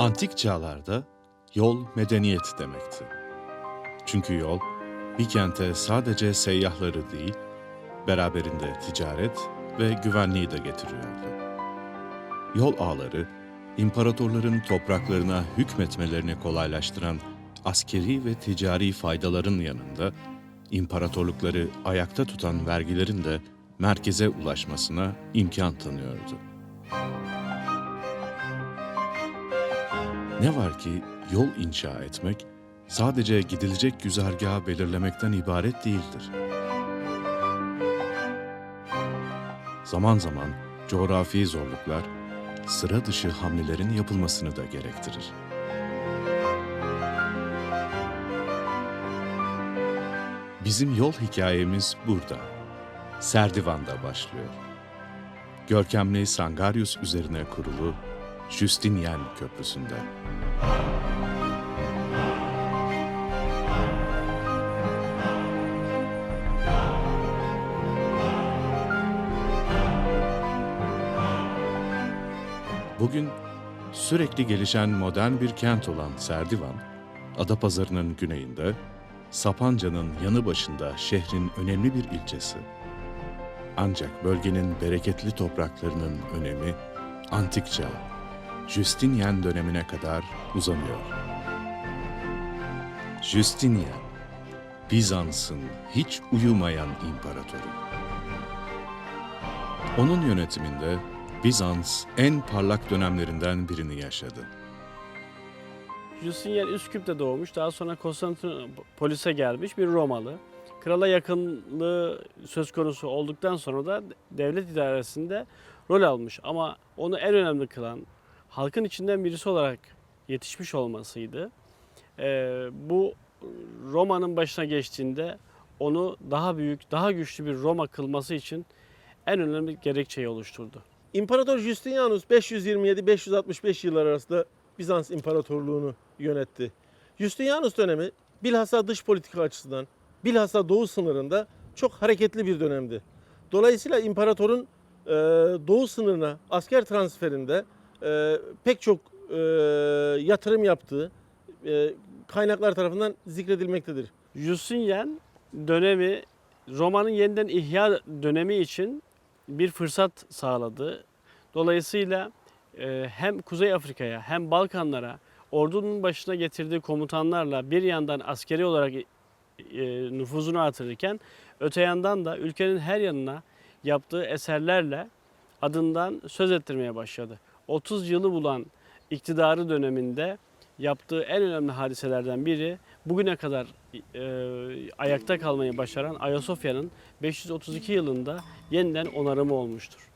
Antik çağlarda yol medeniyet demekti. Çünkü yol bir kente sadece seyyahları değil, beraberinde ticaret ve güvenliği de getiriyordu. Yol ağları, imparatorların topraklarına hükmetmelerini kolaylaştıran askeri ve ticari faydaların yanında, imparatorlukları ayakta tutan vergilerin de merkeze ulaşmasına imkan tanıyordu. Ne var ki yol inşa etmek sadece gidilecek güzergahı belirlemekten ibaret değildir. Zaman zaman coğrafi zorluklar sıra dışı hamlelerin yapılmasını da gerektirir. Bizim yol hikayemiz burada. Serdivan'da başlıyor. Görkemli Sangarius üzerine kurulu Justinian Köprüsü'nde. Bugün sürekli gelişen modern bir kent olan Serdivan, Adapazarı'nın güneyinde, Sapanca'nın yanı başında şehrin önemli bir ilçesi. Ancak bölgenin bereketli topraklarının önemi antik çağ, Justinian dönemine kadar uzanıyor. Justinian, Bizans'ın hiç uyumayan imparatoru. Onun yönetiminde Bizans en parlak dönemlerinden birini yaşadı. Justinian Üsküp'te doğmuş. Daha sonra Konstantinopolis'e gelmiş bir Romalı. Krala yakınlığı söz konusu olduktan sonra da devlet idaresinde rol almış. Ama onu en önemli kılan halkın içinden birisi olarak yetişmiş olmasıydı. Ee, bu Roma'nın başına geçtiğinde onu daha büyük, daha güçlü bir Roma kılması için en önemli gerekçeyi oluşturdu. İmparator Justinianus 527-565 yıllar arasında Bizans İmparatorluğunu yönetti. Justinianus dönemi bilhassa dış politika açısından, bilhassa doğu sınırında çok hareketli bir dönemdi. Dolayısıyla imparatorun e, doğu sınırına asker transferinde e, pek çok e, yatırım yaptığı e, kaynaklar tarafından zikredilmektedir. Justinian dönemi Roma'nın yeniden ihya dönemi için bir fırsat sağladı. Dolayısıyla e, hem Kuzey Afrika'ya hem Balkanlara ordunun başına getirdiği komutanlarla bir yandan askeri olarak e, nüfuzunu artırırken öte yandan da ülkenin her yanına yaptığı eserlerle adından söz ettirmeye başladı. 30 yılı bulan iktidarı döneminde yaptığı en önemli hadiselerden biri bugüne kadar e, ayakta kalmayı başaran Ayasofya'nın 532 yılında yeniden onarımı olmuştur.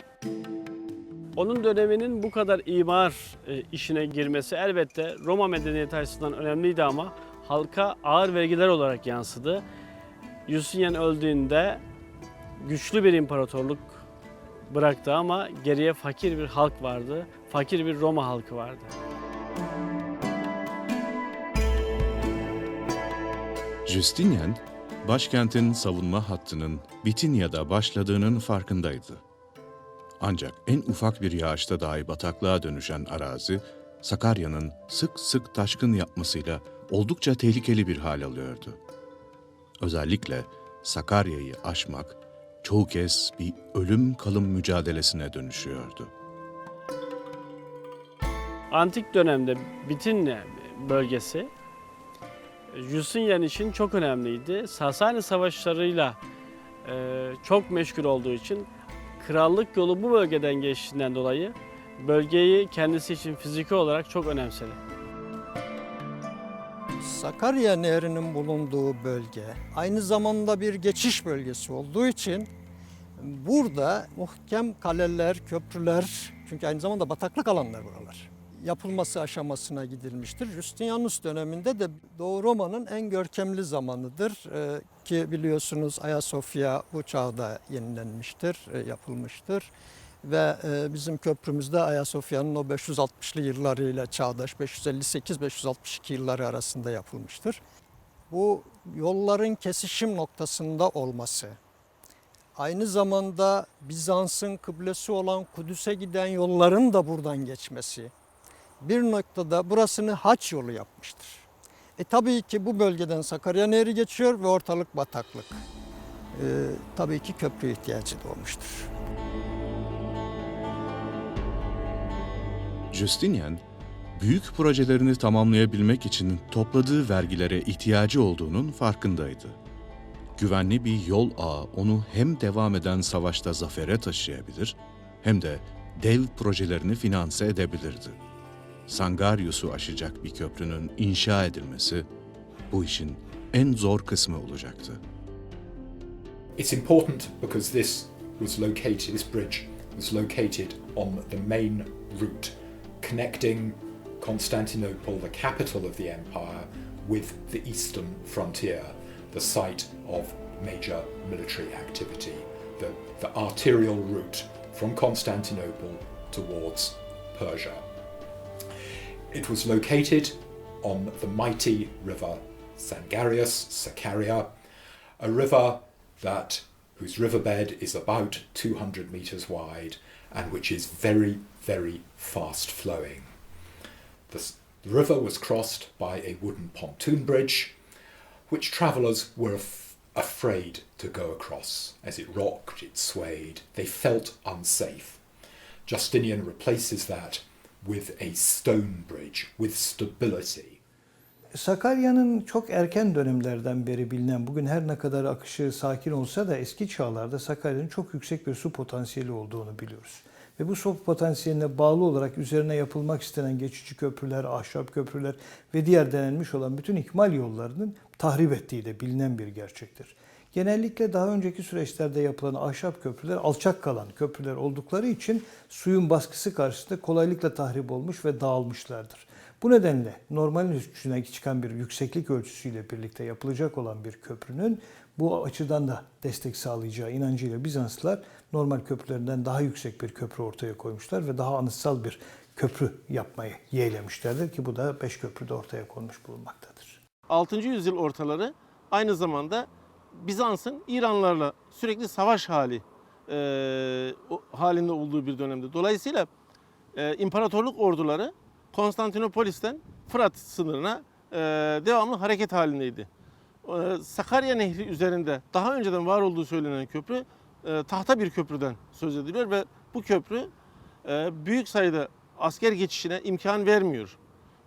Onun döneminin bu kadar imar e, işine girmesi elbette Roma medeniyeti açısından önemliydi ama halka ağır vergiler olarak yansıdı. Justinian öldüğünde güçlü bir imparatorluk bıraktı ama geriye fakir bir halk vardı. Fakir bir Roma halkı vardı. Justinian, başkentin savunma hattının Bitinya'da başladığının farkındaydı. Ancak en ufak bir yağışta dahi bataklığa dönüşen arazi, Sakarya'nın sık sık taşkın yapmasıyla oldukça tehlikeli bir hal alıyordu. Özellikle Sakarya'yı aşmak çoğu kez bir ölüm kalım mücadelesine dönüşüyordu. Antik dönemde Bitinye bölgesi Justinian için çok önemliydi. Sasani savaşlarıyla e, çok meşgul olduğu için krallık yolu bu bölgeden geçtiğinden dolayı bölgeyi kendisi için fiziki olarak çok önemsedi. Sakarya Nehri'nin bulunduğu bölge aynı zamanda bir geçiş bölgesi olduğu için burada muhkem kaleler, köprüler çünkü aynı zamanda bataklık alanlar buralar. Yapılması aşamasına gidilmiştir. Justinianus döneminde de Doğu Roma'nın en görkemli zamanıdır Ee, ki biliyorsunuz Ayasofya bu çağda yenilenmiştir, e, yapılmıştır ve e, bizim köprümüzde Ayasofya'nın o 560'lı yıllarıyla çağdaş 558-562 yılları arasında yapılmıştır. Bu yolların kesişim noktasında olması, aynı zamanda Bizans'ın kıblesi olan Kudüs'e giden yolların da buradan geçmesi bir noktada burasını haç yolu yapmıştır. E tabii ki bu bölgeden Sakarya Nehri geçiyor ve ortalık bataklık. E, tabii ki köprü ihtiyacı doğmuştur. Justinian, büyük projelerini tamamlayabilmek için topladığı vergilere ihtiyacı olduğunun farkındaydı. Güvenli bir yol ağı onu hem devam eden savaşta zafere taşıyabilir hem de dev projelerini finanse edebilirdi. Sangarius'u aşacak bir köprünün inşa edilmesi bu işin en zor kısmı olacaktı. It's important because this was located, this bridge was located on the main route connecting Constantinople, the capital of the empire, with the eastern frontier, the site of major military activity, the, the arterial route from Constantinople towards Persia. It was located on the mighty river Sangarius, Sakarya, a river that whose riverbed is about 200 meters wide and which is very, very fast flowing. The, the river was crossed by a wooden pontoon bridge, which travellers were af- afraid to go across. As it rocked, it swayed, they felt unsafe. Justinian replaces that with a stone bridge with stability. Sakarya'nın çok erken dönemlerden beri bilinen, bugün her ne kadar akışı sakin olsa da eski çağlarda Sakarya'nın çok yüksek bir su potansiyeli olduğunu biliyoruz. Ve bu su potansiyeline bağlı olarak üzerine yapılmak istenen geçici köprüler, ahşap köprüler ve diğer denenmiş olan bütün ikmal yollarının tahrip ettiği de bilinen bir gerçektir. Genellikle daha önceki süreçlerde yapılan ahşap köprüler alçak kalan köprüler oldukları için suyun baskısı karşısında kolaylıkla tahrip olmuş ve dağılmışlardır. Bu nedenle normalin üstüne çıkan bir yükseklik ölçüsüyle birlikte yapılacak olan bir köprünün bu açıdan da destek sağlayacağı inancıyla Bizanslılar normal köprülerinden daha yüksek bir köprü ortaya koymuşlar ve daha anıtsal bir köprü yapmayı yeğlemişlerdir ki bu da beş köprüde ortaya konmuş bulunmaktadır. 6. yüzyıl ortaları aynı zamanda Bizans'ın İranlarla sürekli savaş hali e, halinde olduğu bir dönemde. Dolayısıyla e, imparatorluk orduları Konstantinopolis'ten Fırat sınırına e, devamlı hareket halindeydi. E, Sakarya Nehri üzerinde daha önceden var olduğu söylenen köprü e, tahta bir köprüden söz ediliyor ve bu köprü e, büyük sayıda asker geçişine imkan vermiyor.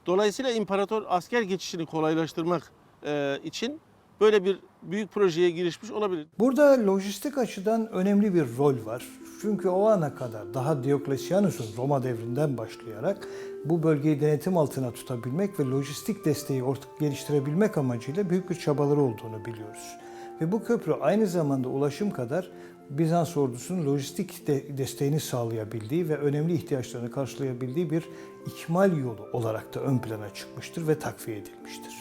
Dolayısıyla imparator asker geçişini kolaylaştırmak e, için böyle bir büyük projeye girişmiş olabilir. Burada lojistik açıdan önemli bir rol var. Çünkü o ana kadar daha Dioklesianus'un Roma devrinden başlayarak bu bölgeyi denetim altına tutabilmek ve lojistik desteği ortak geliştirebilmek amacıyla büyük bir çabaları olduğunu biliyoruz. Ve bu köprü aynı zamanda ulaşım kadar Bizans ordusunun lojistik de- desteğini sağlayabildiği ve önemli ihtiyaçlarını karşılayabildiği bir ikmal yolu olarak da ön plana çıkmıştır ve takviye edilmiştir.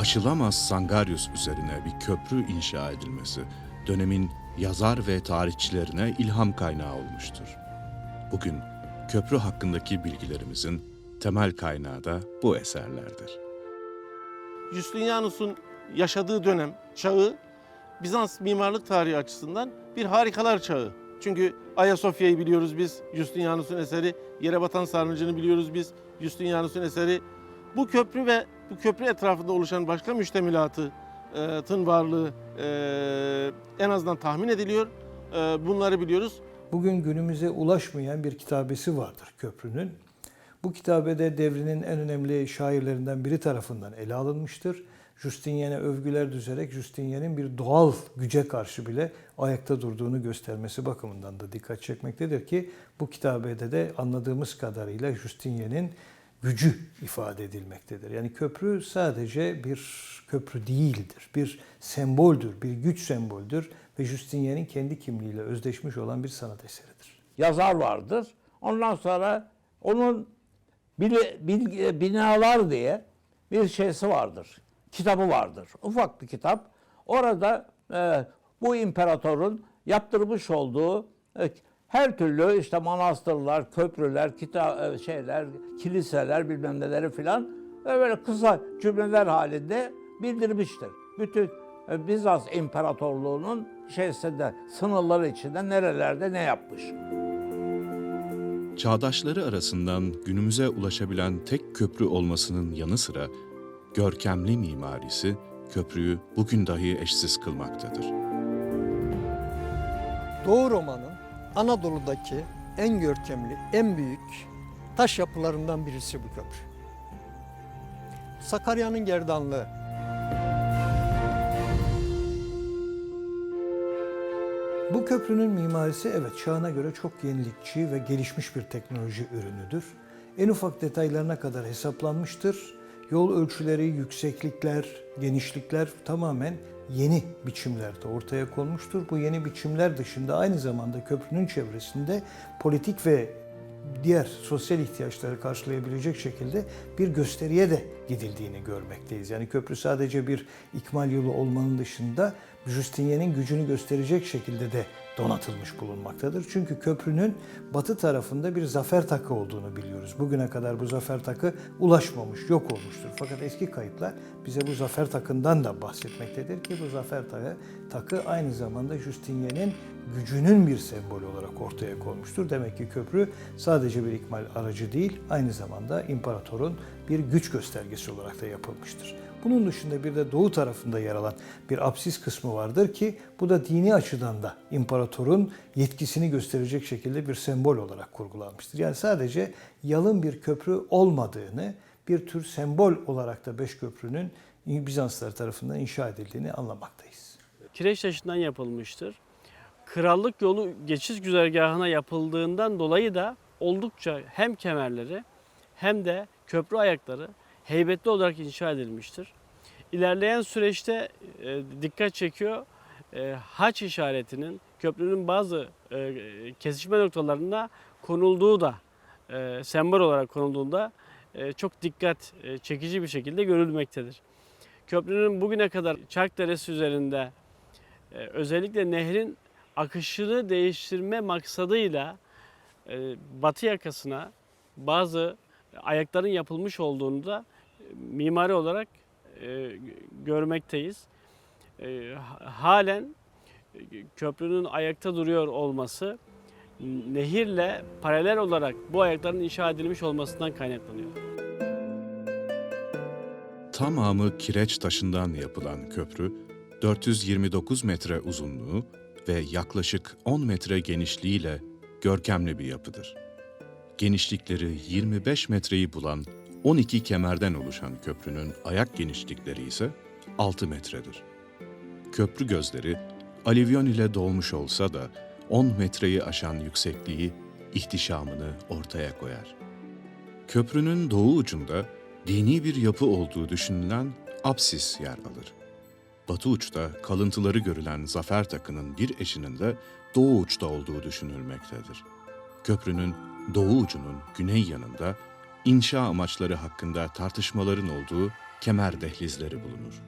Aşılamaz Sangarius üzerine bir köprü inşa edilmesi dönemin yazar ve tarihçilerine ilham kaynağı olmuştur. Bugün köprü hakkındaki bilgilerimizin temel kaynağı da bu eserlerdir. Justinianus'un yaşadığı dönem çağı Bizans mimarlık tarihi açısından bir harikalar çağı. Çünkü Ayasofya'yı biliyoruz biz, Justinianus'un eseri, yere batan sarnıcını biliyoruz biz, Justinianus'un eseri. Bu köprü ve bu köprü etrafında oluşan başka müştemilatın varlığı e, en azından tahmin ediliyor. E, bunları biliyoruz. Bugün günümüze ulaşmayan bir kitabesi vardır köprünün. Bu kitabede devrinin en önemli şairlerinden biri tarafından ele alınmıştır. Justinian'e övgüler düzerek Justinian'in bir doğal güce karşı bile ayakta durduğunu göstermesi bakımından da dikkat çekmektedir ki bu kitabede de anladığımız kadarıyla Justinian'in gücü ifade edilmektedir. Yani köprü sadece bir köprü değildir. Bir semboldür, bir güç semboldür ve Justinian'in kendi kimliğiyle özdeşmiş olan bir sanat eseridir. yazar vardır. Ondan sonra onun bili- bil- binalar diye bir şeysi vardır. Kitabı vardır. Ufak bir kitap. Orada e, bu imparatorun yaptırmış olduğu e, her türlü işte manastırlar, köprüler, kita e, şeyler, kiliseler bilmem neleri filan e, böyle kısa cümleler halinde bildirmiştir. Bütün e, Bizans İmparatorluğu'nun şeysinde, sınırları içinde nerelerde ne yapmış. çağdaşları arasından günümüze ulaşabilen tek köprü olmasının yanı sıra görkemli mimarisi köprüyü bugün dahi eşsiz kılmaktadır. Doğu Roma'nın Anadolu'daki en görkemli, en büyük taş yapılarından birisi bu köprü. Sakarya'nın gerdanlığı. Bu köprünün mimarisi evet çağına göre çok yenilikçi ve gelişmiş bir teknoloji ürünüdür. En ufak detaylarına kadar hesaplanmıştır. Yol ölçüleri, yükseklikler, genişlikler tamamen yeni biçimlerde ortaya konmuştur. Bu yeni biçimler dışında aynı zamanda köprünün çevresinde politik ve diğer sosyal ihtiyaçları karşılayabilecek şekilde bir gösteriye de gidildiğini görmekteyiz. Yani köprü sadece bir ikmal yolu olmanın dışında Justinian'in gücünü gösterecek şekilde de donatılmış bulunmaktadır. Çünkü köprünün batı tarafında bir zafer takı olduğunu biliyoruz. Bugüne kadar bu zafer takı ulaşmamış, yok olmuştur. Fakat eski kayıtlar bize bu zafer takından da bahsetmektedir ki bu zafer takı, takı aynı zamanda Justinian'in gücünün bir sembolü olarak ortaya konmuştur. Demek ki köprü sadece bir ikmal aracı değil, aynı zamanda imparatorun bir güç göstergesi olarak da yapılmıştır. Bunun dışında bir de doğu tarafında yer alan bir apsis kısmı vardır ki bu da dini açıdan da imparatorun yetkisini gösterecek şekilde bir sembol olarak kurgulanmıştır. Yani sadece yalın bir köprü olmadığını, bir tür sembol olarak da beş köprünün Bizanslar tarafından inşa edildiğini anlamaktayız. Kireç taşından yapılmıştır. Krallık yolu geçiş güzergahına yapıldığından dolayı da oldukça hem kemerleri hem de köprü ayakları heybetli olarak inşa edilmiştir. İlerleyen süreçte e, dikkat çekiyor e, haç işaretinin köprünün bazı e, kesişme noktalarında konulduğu da e, sembol olarak konulduğunda e, çok dikkat e, çekici bir şekilde görülmektedir. Köprünün bugüne kadar Çark Deresi üzerinde e, özellikle nehrin akışını değiştirme maksadıyla e, batı yakasına bazı ayakların yapılmış olduğunu da mimari olarak e, görmekteyiz. E, halen e, köprünün ayakta duruyor olması nehirle paralel olarak bu ayakların inşa edilmiş olmasından kaynaklanıyor. Tamamı kireç taşından yapılan köprü, 429 metre uzunluğu ve yaklaşık 10 metre genişliğiyle görkemli bir yapıdır. Genişlikleri 25 metreyi bulan 12 kemerden oluşan köprünün ayak genişlikleri ise 6 metredir. Köprü gözleri alüvyon ile dolmuş olsa da 10 metreyi aşan yüksekliği ihtişamını ortaya koyar. Köprünün doğu ucunda dini bir yapı olduğu düşünülen apsis yer alır. Batı uçta kalıntıları görülen zafer takının bir eşinin de doğu uçta olduğu düşünülmektedir. Köprünün doğu ucunun güney yanında inşa amaçları hakkında tartışmaların olduğu kemer dehlizleri bulunur.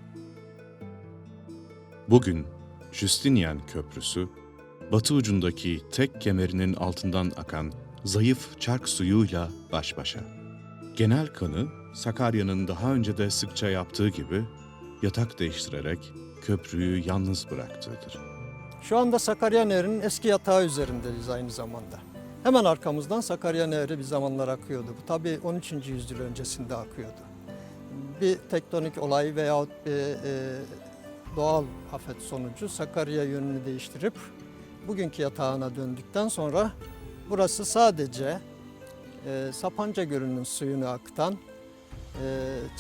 Bugün Justinian Köprüsü, batı ucundaki tek kemerinin altından akan zayıf çark suyuyla baş başa. Genel kanı Sakarya'nın daha önce de sıkça yaptığı gibi yatak değiştirerek köprüyü yalnız bıraktığıdır. Şu anda Sakarya Nehri'nin eski yatağı üzerindeyiz aynı zamanda. Hemen arkamızdan Sakarya Nehri bir zamanlar akıyordu. Bu tabii 13. yüzyıl öncesinde akıyordu. Bir tektonik olay veyahut bir e, doğal afet sonucu Sakarya yönünü değiştirip bugünkü yatağına döndükten sonra burası sadece e, Sapanca Gölü'nün suyunu akıtan e,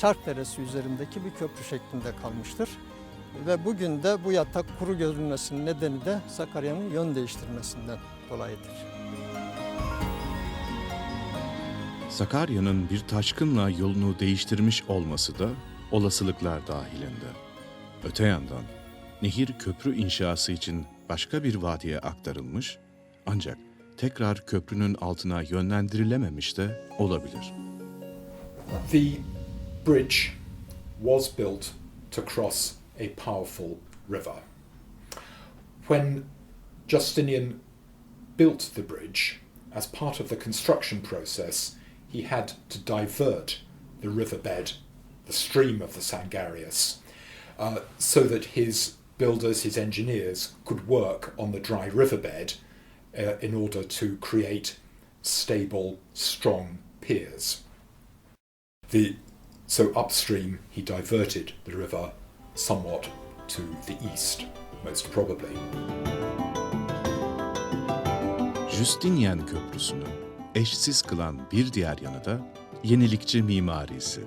Çark Deresi üzerindeki bir köprü şeklinde kalmıştır. Ve bugün de bu yatak kuru görünmesinin nedeni de Sakarya'nın yön değiştirmesinden dolayıdır. Sakarya'nın bir taşkınla yolunu değiştirmiş olması da olasılıklar dahilinde. Öte yandan nehir köprü inşası için başka bir vadiye aktarılmış ancak tekrar köprünün altına yönlendirilememiş de olabilir. The bridge was built to cross a powerful river. When Justinian built the bridge, as part of the construction process, he had to divert the riverbed, the stream of the Sangarius, uh, so that his builders, his engineers, could work on the dry riverbed uh, in order to create stable, strong piers. The, so upstream, he diverted the river somewhat to the east, most probably. Justinian Köprüsü'nü eşsiz kılan bir diğer yanı da yenilikçi mimarisi.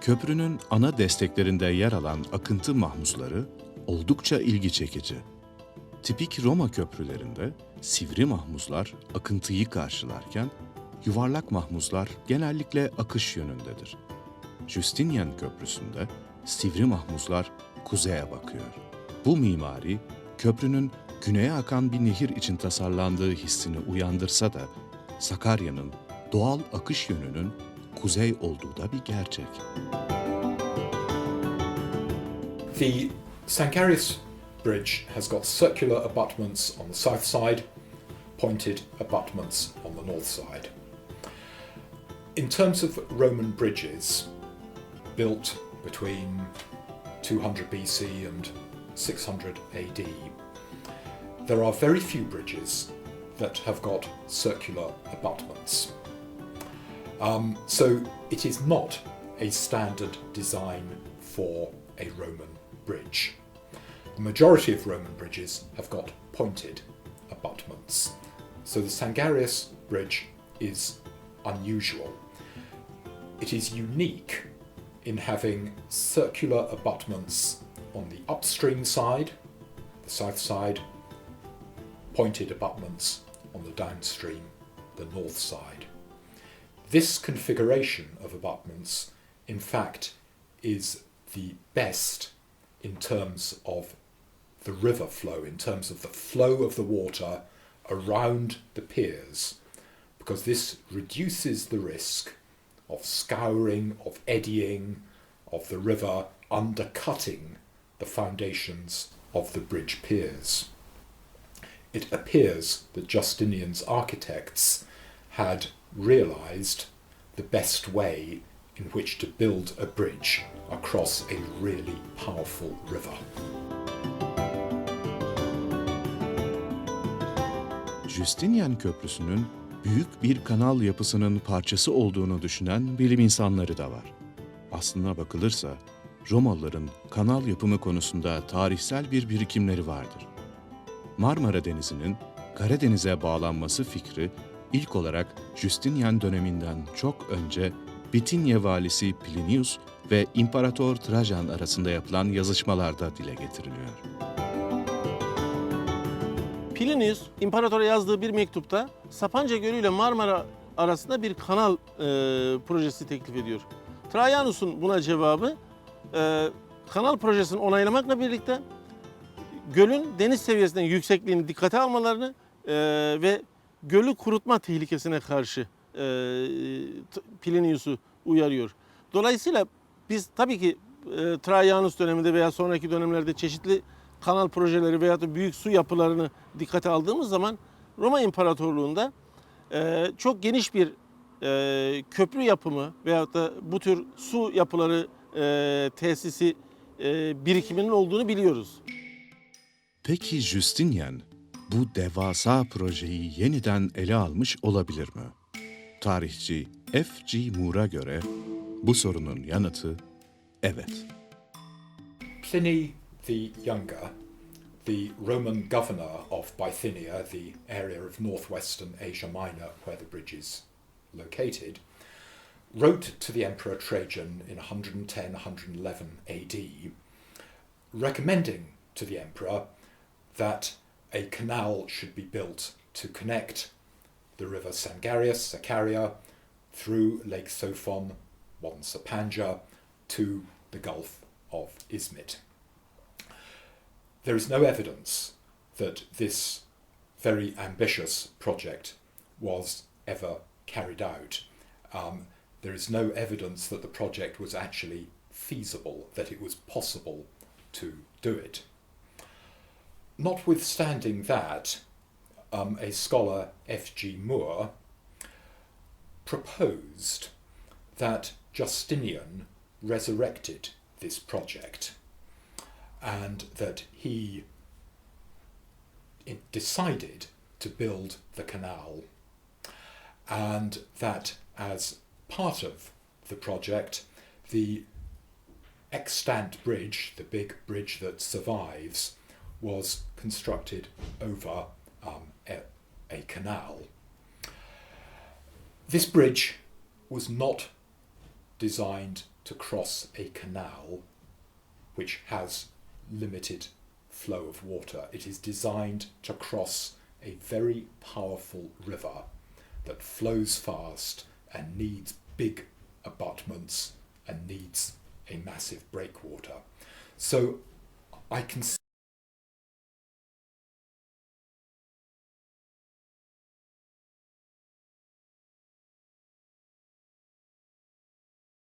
Köprünün ana desteklerinde yer alan akıntı mahmuzları oldukça ilgi çekici. Tipik Roma köprülerinde sivri mahmuzlar akıntıyı karşılarken yuvarlak mahmuzlar genellikle akış yönündedir. Justinian Köprüsü'nde sivri mahmuzlar kuzeye bakıyor. Bu mimari köprünün güneye akan bir nehir için tasarlandığı hissini uyandırsa da Sakarya'nın doğal akış yönünün kuzey olduğu da bir gerçek. The Sankarius Bridge has got circular abutments on the south side, pointed abutments on the north side. In terms of Roman bridges built between 200 BC and 600 AD, there are very few bridges that have got circular abutments. Um, so it is not a standard design for a Roman bridge. The majority of Roman bridges have got pointed abutments. So the Sangarius Bridge is unusual. It is unique in having circular abutments on the upstream side, the south side, pointed abutments on the downstream, the north side. This configuration of abutments, in fact, is the best in terms of the river flow, in terms of the flow of the water around the piers, because this reduces the risk of scouring, of eddying, of the river undercutting the foundations of the bridge piers. It appears that Justinian's architects had realised the best way in which to build a bridge across a really powerful river. Justinian Köprüsü'nün büyük bir kanal yapısının parçası olduğunu düşünen bilim insanları da var. Aslına bakılırsa Romalıların kanal yapımı konusunda tarihsel bir birikimleri vardır. Marmara Denizi'nin Karadeniz'e bağlanması fikri ilk olarak Justinian döneminden çok önce Bitinye valisi Plinius ve İmparator Trajan arasında yapılan yazışmalarda dile getiriliyor. Plinius imparatora yazdığı bir mektupta Sapanca Gölü ile Marmara arasında bir kanal e, projesi teklif ediyor. Trajanus'un buna cevabı e, kanal projesini onaylamakla birlikte gölün deniz seviyesinden yüksekliğini dikkate almalarını e, ve gölü kurutma tehlikesine karşı e, Plinius'u uyarıyor. Dolayısıyla biz tabii ki e, Trajanus döneminde veya sonraki dönemlerde çeşitli kanal projeleri veya da büyük su yapılarını dikkate aldığımız zaman Roma İmparatorluğu'nda e, çok geniş bir e, köprü yapımı veyahut da bu tür su yapıları e, tesisi e, birikiminin olduğunu biliyoruz. Peki Justinian bu devasa projeyi yeniden ele almış olabilir mi? Tarihçi F.G. Moore'a göre bu sorunun yanıtı evet. Pliny the Younger, the Roman governor of Bithynia, the area of northwestern Asia Minor where the bridge is located, wrote to the Emperor Trajan in 110 111 AD, recommending to the emperor that a canal should be built to connect the river Sangarius, Sakarya, through Lake Sophon, modern Sapanja, to the Gulf of Izmit. There is no evidence that this very ambitious project was ever carried out. Um, there is no evidence that the project was actually feasible, that it was possible to do it. Notwithstanding that, um, a scholar, F.G. Moore, proposed that Justinian resurrected this project and that he decided to build the canal and that as part of the project, the extant bridge, the big bridge that survives, was constructed over um, a, a canal. This bridge was not designed to cross a canal which has limited flow of water. It is designed to cross a very powerful river that flows fast and needs big abutments and needs a massive breakwater. So I can